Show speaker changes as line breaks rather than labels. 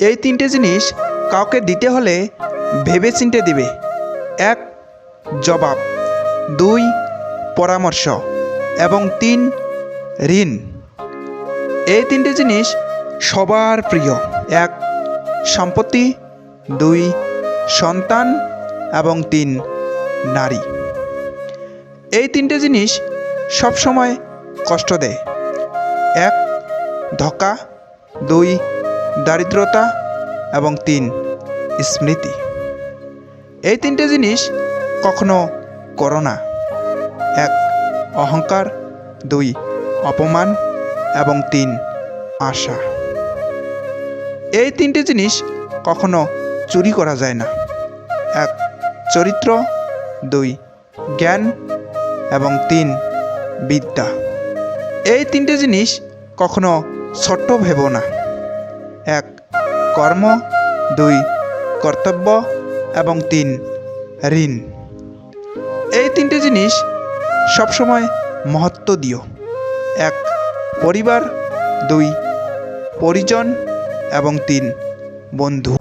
এই তিনটে জিনিস কাউকে দিতে হলে ভেবে চিনতে দিবে। এক, জবাব। দুই, পরামর্শ। এবং তিন, ঋণ। এই তিনটে জিনিস সবার প্রিয়। এক, সম্পত্তি। দুই, সন্তান। এবং তিন, নারী। এই তিনটে জিনিস সবসময় কষ্ট দেয়। এক, ধকা। দুই দারিদ্রতা এবং তিন স্মৃতি। এই তিনটে জিনিস কখনো করো না। এক, অহংকার। দুই, অপমান। এবং তিন, আশা। এই তিনটে জিনিস কখনো চুরি করা যায় না। এক, চরিত্র। দুই, জ্ঞান। এবং তিন, বিদ্যা। এই তিনটে জিনিস কখনো ছোট্ট ভেব না। এক, কর্ম। দুই, কর্তব্য। এবং তিন, ঋণ। এই তিনটে জিনিস সবসময় মহত্ব দিও। এক, পরিবার। দুই, পরিজন। এবং তিন, বন্ধু।